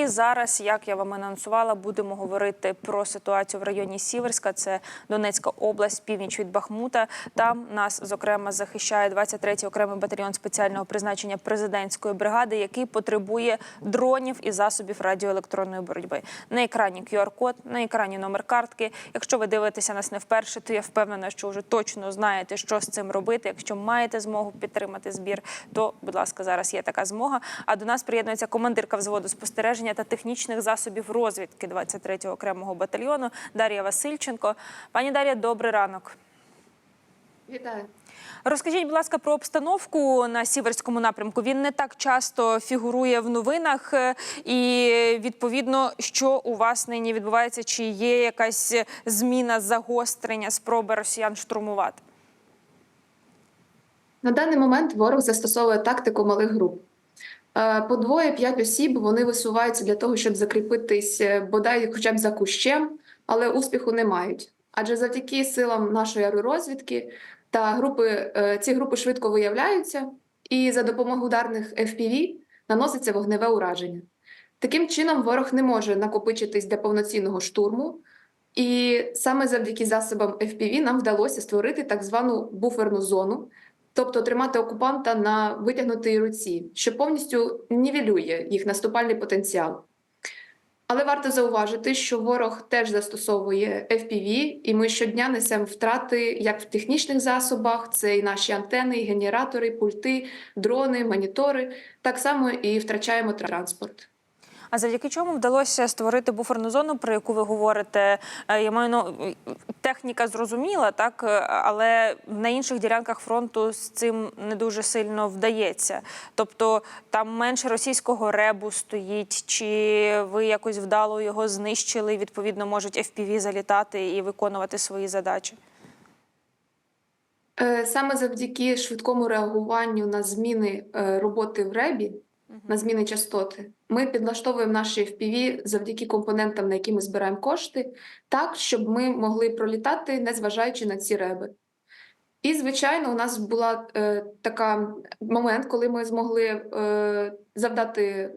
І зараз, як я вам анонсувала, будемо говорити про ситуацію в районі Сіверська. Це Донецька область, північ від Бахмута. Там нас зокрема захищає 23-й окремий батальйон спеціального призначення президентської бригади, який потребує дронів і засобів радіоелектронної боротьби. На екрані QR-код, на екрані номер картки. Якщо ви дивитеся нас не вперше, то я впевнена, що вже точно знаєте, що з цим робити. Якщо маєте змогу підтримати збір, то будь ласка, зараз є така змога. А до нас приєднується командирка взводу спостереження та технічних засобів розвідки 23-го окремого батальйону Дар'я Васильченко. Пані Дар'я, добрий ранок. Вітаю. Розкажіть, будь ласка, про обстановку на сіверському напрямку. Він не так часто фігурує в новинах, е, і відповідно, що у вас нині відбувається, чи є якась зміна загострення, спроби росіян штурмувати? На даний момент ворог застосовує тактику малих груп. Е, По двоє-п'ять осіб вони висуваються для того, щоб закріпитись е, бодай хоча б за кущем, але успіху не мають. Адже завдяки силам нашої аеророзвідки та групи е, ці групи швидко виявляються, і за допомогою ударних FPV наноситься вогневе ураження. Таким чином, ворог не може накопичитись для повноцінного штурму, і саме завдяки засобам FPV нам вдалося створити так звану буферну зону, тобто тримати окупанта на витягнутій руці, що повністю нівелює їх наступальний потенціал. Але варто зауважити, що ворог теж застосовує FPV, і ми щодня несемо втрати як в технічних засобах, це і наші антени, генератори, пульти, дрони, монітори, так само і втрачаємо транспорт. А завдяки чому вдалося створити буферну зону, про яку ви говорите? Е, Я маю ну, техніка зрозуміла, так е, але на інших ділянках фронту з цим не дуже сильно вдається. Тобто там менше російського ребу стоїть, чи ви якось вдало його знищили? Відповідно, можуть FPV залітати і виконувати свої задачі. Е, Саме завдяки швидкому реагуванню на зміни е, роботи в ребі, на зміни частоти, ми підлаштовуємо наші FPV завдяки компонентам, на які ми збираємо кошти, так, щоб ми могли пролітати, незважаючи на ці реби. І, звичайно, у нас була е, така момент, коли ми змогли е, завдати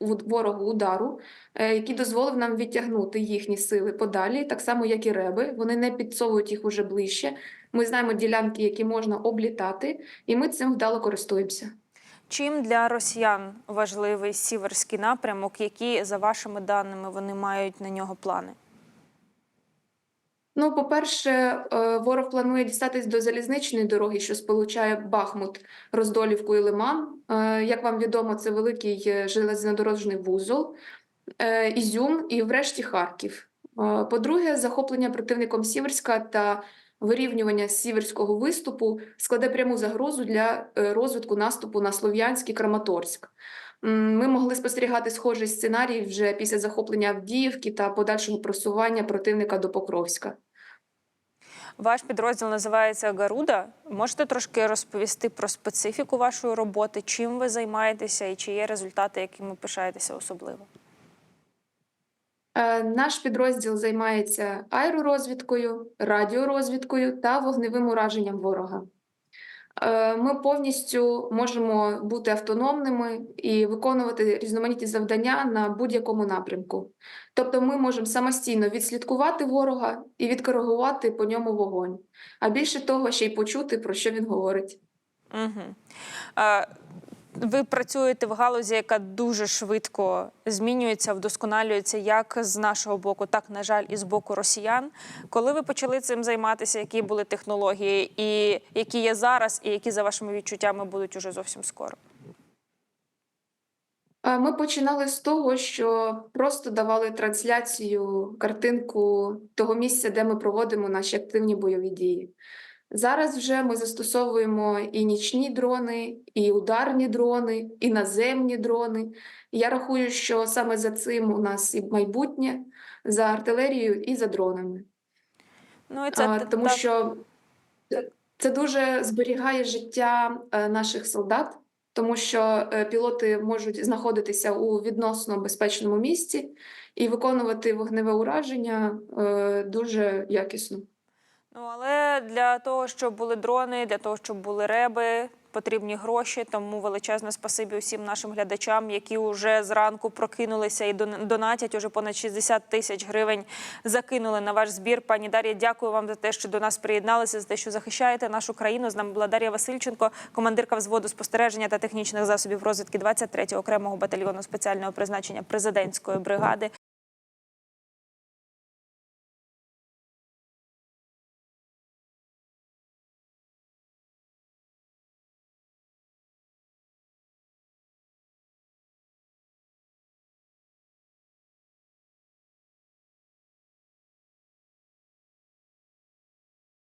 ворогу удару, е, який дозволив нам відтягнути їхні сили подалі, так само, як і реби. Вони не підсовують їх уже ближче. Ми знаємо ділянки, які можна облітати, і ми цим вдало користуємося. Чим для росіян важливий сіверський напрямок? Які за вашими даними вони мають на нього плани? Ну, по-перше, е, ворог планує дістатись до залізничної дороги, що сполучає Бахмут, Роздолівку і Лиман. Е, Як вам відомо, це великий е, железнодорожний вузол, Ізюм і, врешті, Харків. По-друге, захоплення противником Сіверська та вирівнювання сіверського виступу складе пряму загрозу для е, розвитку наступу на Слов'янськ і Краматорськ. Ми могли спостерігати схожий сценарій вже після захоплення Авдіївки та подальшого просування противника до Покровська. Ваш підрозділ називається Гаруда. Можете трошки розповісти про специфіку вашої роботи, чим ви займаєтеся і чи є результати, якими пишаєтеся особливо? Е, Наш підрозділ займається аеророзвідкою, радіорозвідкою та вогневим ураженням ворога. Е, Ми повністю можемо бути автономними і виконувати різноманітні завдання на будь-якому напрямку. Тобто, ми можемо самостійно відслідкувати ворога і відкоригувати по ньому вогонь. А більше того, ще й почути, про що він говорить. Угу. А, ви працюєте в галузі, яка дуже швидко змінюється, вдосконалюється як з нашого боку, так, на жаль, і з боку росіян. Коли ви почали цим займатися, які були технології, і які є зараз, і які, за вашими відчуттями, будуть уже зовсім скоро? Е, Ми починали з того, що просто давали трансляцію, картинку того місця, де ми проводимо наші активні бойові дії. Зараз вже ми застосовуємо і нічні дрони, і ударні дрони, і наземні дрони. Я рахую, що саме за цим у нас і майбутнє за артилерією і за дронами. Ну і це А, тому так. що це- дуже зберігає життя е, наших солдат, тому що е, пілоти можуть знаходитися у відносно безпечному місці і виконувати вогневе ураження е, дуже якісно. Ну але для того, щоб були дрони, для того, щоб були реби, потрібні гроші. Тому величезне спасибі усім нашим глядачам, які вже зранку прокинулися і донатять. Уже понад 60 тисяч гривень закинули на ваш збір. Пані Дар'я, дякую вам за те, що до нас приєдналися, за те, що захищаєте нашу країну. З нами була Дар'я Васильченко, командирка взводу спостереження та технічних засобів розвідки 23-го окремого батальйону спеціального призначення президентської бригади.